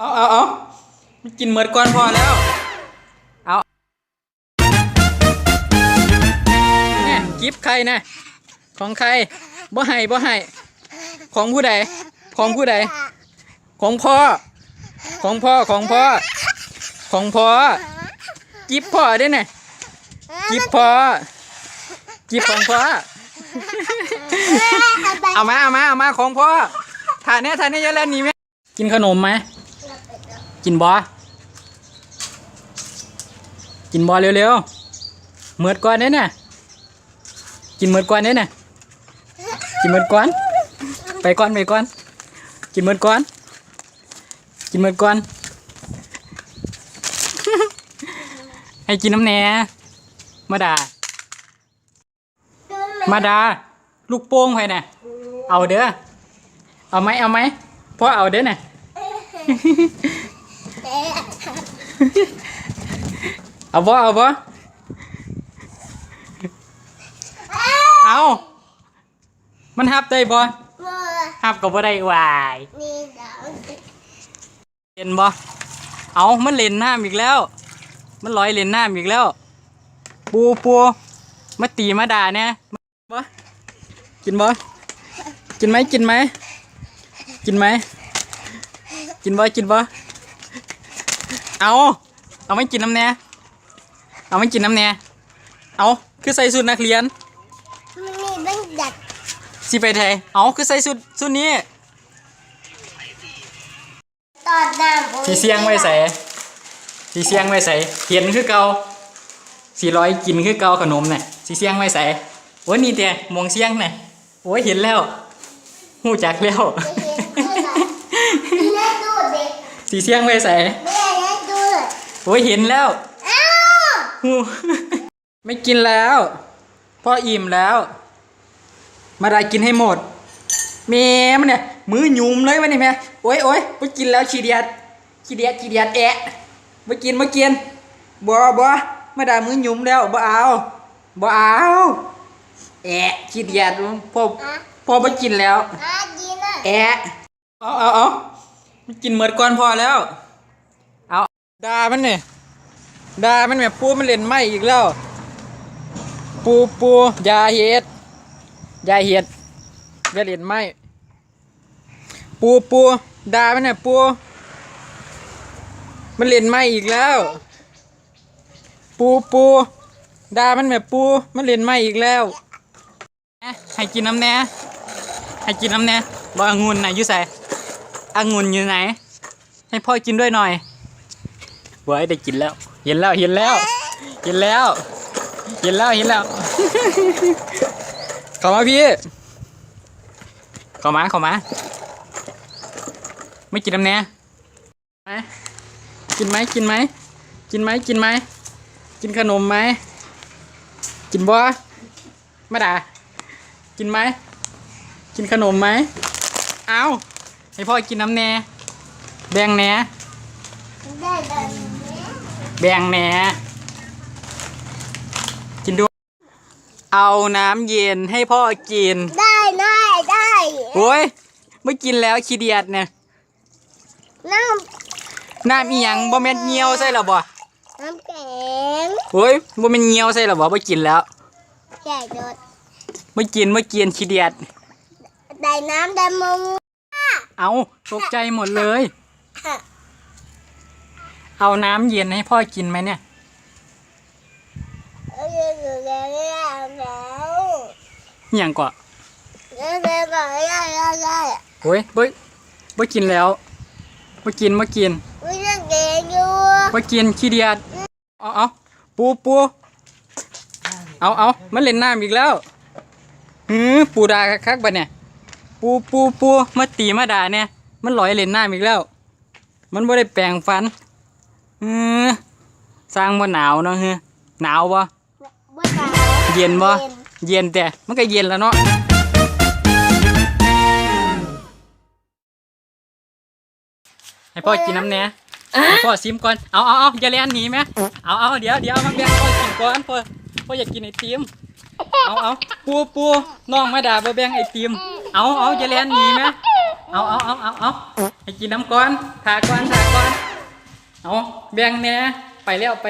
เอาเอาเอามันกินเหมือนก่อนพอแล้ว เอาเนี่ยกิฟใครนะ ของใคร บ่ให้บ่ให้ ของผู้ใด ของผู้ใด ของพ่อ ของพ่อ ของพ่อ ของพ่อ กิฟพ่อได้ไน่ะกิฟพ่อ กิฟของพ่อ เอามาเอามาเอามาของพ่อถ่ายเนี่ยถ่ายเนี่ยอยาเล่นหนี้ไหมกินขนมไหม กินบอกินบอเร็วๆเหมือดก่อนเนี่ยน่ะกินเหมือดก่อนเนี่ยน่ะกินเหมือดก่อน ไปก่อนไปก่อน กินเหมือดก่อน กินเหมือดก่อน ให้กินน้ำแหน่มาดา มาดา ลูกโป่งไปน่ะเอาเด้อ เอาไหมเอาไหมพ่อเอาเด้อน่ะ เอาบ่เอาบ่เอามันฮับได้บ่ฮับก็บ่ได้วายเห็นบ่เอามันเล่นน้ำอีกแล้ว มันลอยเล่นน้ำอีกแล้ว ปูปูมาตีมาด่าเนี่ยบ่กินบ่กินไหมกินไหมกินไหมกินบ่กินบ่ เอา เอาไม่กินน้ำแน่เอาไม่กินน้ำแน่เอาคือใส่สุดนักเรียน มันมีตั้งดัดสิไปไทยเอาคือใส่สุดสุดนี้ ตอดน้ำสีเสียงไว้ใส่สีเสียงไว้ใส่เห็นคือเก่าสี่ร้อยกินคือเก่าขนมเนี่ยสีเสียงไว้ใส่โอ้ยนี่เตียมองเสียงเนี่ยโอ้ยเห็นแล้วหูจักแล้วแม่ดูเด็กสีเสียงไว้ใส่แม่แม่ดู โอ้ยเห็นแล้วอ้าวหูไม่กินแล้ว พ่ออิ่มแล้ว มาได้กินให้หมดแม่มันเนี่ย มือหยุมเลยมันนี่แม่โอ้ยโอ้ยไม่กินแล้วขี้เดียดขี้เดียดขี้เดียดแอะไม่กินไม่กินบ่บ่มาได้มือหยุมแล้วบ่เอาบ่เอาแอะขี้เดียดพ่อพ่อไม่กินแล้วอากินอะแอะเอาเอาเอามันกินเหมือนก่อนพอแล้วเอา ดามันเนี่ยดามันแบบปูมันเล่นไม่อีกแล้ว ปูปูยาเห็ดยาเห็ดอย่าเล่นไม่ปูปูดามันเนี่ยปูมันเล่นไม่อีกแล้ว ปูปูดามันแบบปูมันเล่นไม่อีกแล้วน่ให้กินน้ำแน่ให้กินน้ำแน่บ่องุ่นไหนอยู่ใส่องุ่นอยู่ไหน ให้พ่อกินด้วยหน่อย เว้ยได้กินแล้ว เห็นแล้วเห็นแล้วเห็นแล้วเห็นแล้วเห็นแล้วเข้ามาพี่เข้ามาเข้ามาไม่กินน้ำแน่ไหมกินไหมกินไหมกินไหมกินไหมกินขนมไหมกินบ่มาด่ากินไหมกินขนมไหมเอาให้พ่อกินน้ำแน่แบงแน่ได้ได้ แบ่งแหน่กินด้วย เอาน้ำเย็นให้พ่อกิน ได้ได้ได้โอ้ยไม่กินแล้วขี้เดียดเนี่ยน้น้ำอีหยังบ่แม่นเงียวใส่หรอบ่ำน้ำแข็งโอ้ยบ่แม่นเงียวใส่หรอบ่ไม่กินแล้วใส่รถไม่กินไม่กินขี้เดียด ได้น้ำได้มุงเอาตกใจหมดเลย เอาน้ำเย็นให้พ่อกินไหมเนี่ย เอออยู่แล้วแล้วแล้วอย่างก่อแล้วแล้วแล้วแล้วแล้วโอ้ยบ่บ่กินแล้วเบ่กินเบ่กินไม่ได้เก่งอยู่บ่กินขี้เดียดเอาเอาปูปูเอาเอามันเล่นน้ำอีกแล้วหือปูดาคักๆบัดเนี่ย ปูปูปูมาตีมาด่าเนี่ย มันลอยเล่นน้ำอีกแล้ว มันบ่ได้แปรงฟัน สร้างบ่หนาวเนาะเฮ้อหนาวบ่เย็นบ่เย็นแต่มันก็เย็นแล้วเนาะให้พ่อกินน้ำแหน่ให้พ่อซิมก่อน เอาเอาเอาอย่าเล่นหนีไหมเอาเอาเดี๋ยวเดี๋ยวมาแบงพ่อกินก่อนพ่อพ่ออยากกินไอติม เอาเอาปูปูน้องไม่ด่าบ่แบงไอติม เอาเอาอย่าเล่นหนีไหมเอาเอาเอาเอาเอาให้กินน้ำก่อนทาก่อนทาก่อน เอาแบ่งแหน่ไปแล้วไป